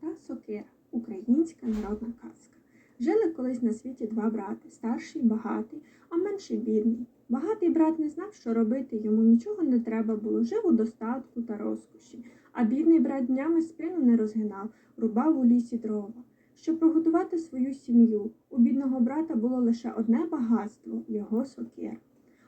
Золота сокира українська народна казка. Жили колись на світі два брати, старший багатий, а менший бідний. Багатий брат не знав, що робити, йому нічого не треба було, жив у достатку та розкоші. А бідний брат днями спину не розгинав, рубав у лісі дрова. Щоб прогодувати свою сім'ю, у бідного брата було лише одне багатство його сокира.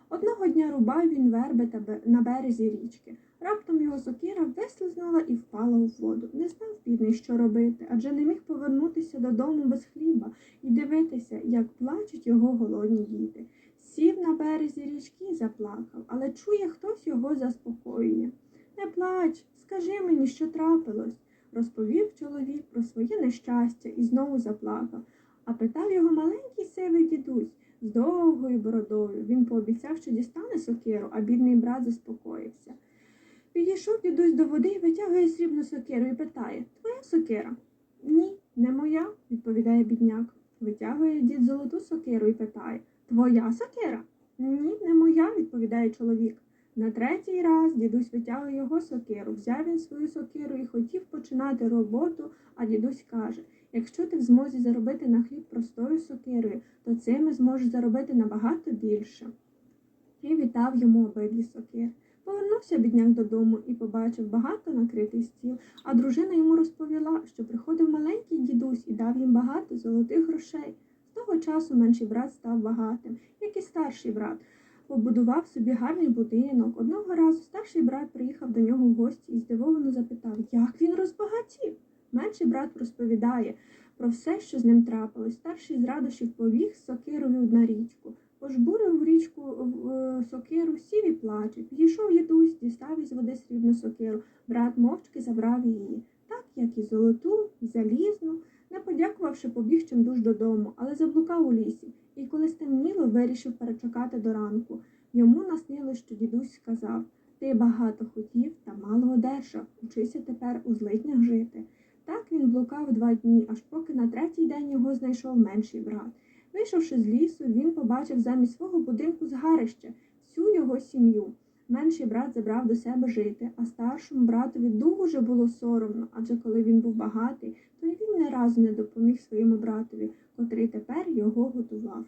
Одного дня рубав він верби на березі річки. Раптом його сокира вислизнула і впала у воду. Не знав бідний, що робити, адже не міг повернутися додому без хліба і дивитися, як плачуть його голодні діти. Сів на березі річки і заплакав, але чує, хтось його заспокоює. Не плач, скажи мені, що трапилось, розповів чоловік про своє нещастя і знову заплакав. А питав його маленький сивий дідусь з довгою бородою. Він пообіцяв, що дістане сокиру, а бідний брат заспокоївся. Підійшов дідусь до води і витягує срібну сокиру і питає Твоя сокира? Ні, не моя, відповідає бідняк. Витягує дід золоту сокиру і питає Твоя сокира? Ні, не моя, відповідає чоловік. На третій раз дідусь витягує його сокиру. Взяв він свою сокиру і хотів починати роботу, а дідусь каже Якщо ти в змозі заробити на хліб простою сокирою, то цими зможеш заробити набагато більше. І вітав йому обидві сокири. Повернувся бідняк додому і побачив багато накритий стіл, а дружина йому розповіла, що приходив маленький дідусь і дав їм багато золотих грошей. З того часу менший брат став багатим, як і старший брат. Побудував собі гарний будинок. Одного разу старший брат приїхав до нього в гості і здивовано запитав, як він розбагатів. Менший брат розповідає про все, що з ним трапилось. Старший з радощів повіг з сокирою на річку. Пожбурив в річку сокиру, сів і плаче. Підійшов дідусь, дістав із води срібну сокиру. Брат мовчки забрав її, так як і золоту, і залізну. Не подякувавши, побіг чимдуж додому, але заблукав у лісі. І коли стемніло, вирішив перечекати до ранку. Йому наснилось, що дідусь сказав Ти багато хотів та мало одержав. Учися тепер у злиднях жити. Так він блукав два дні, аж поки на третій день його знайшов менший брат. Вийшовши з лісу, він побачив замість свого будинку згарище, всю його сім'ю. Менший брат забрав до себе жити, а старшому братові дуже було соромно, адже коли він був багатий, то й він не разу не допоміг своєму братові, котрий тепер його готував.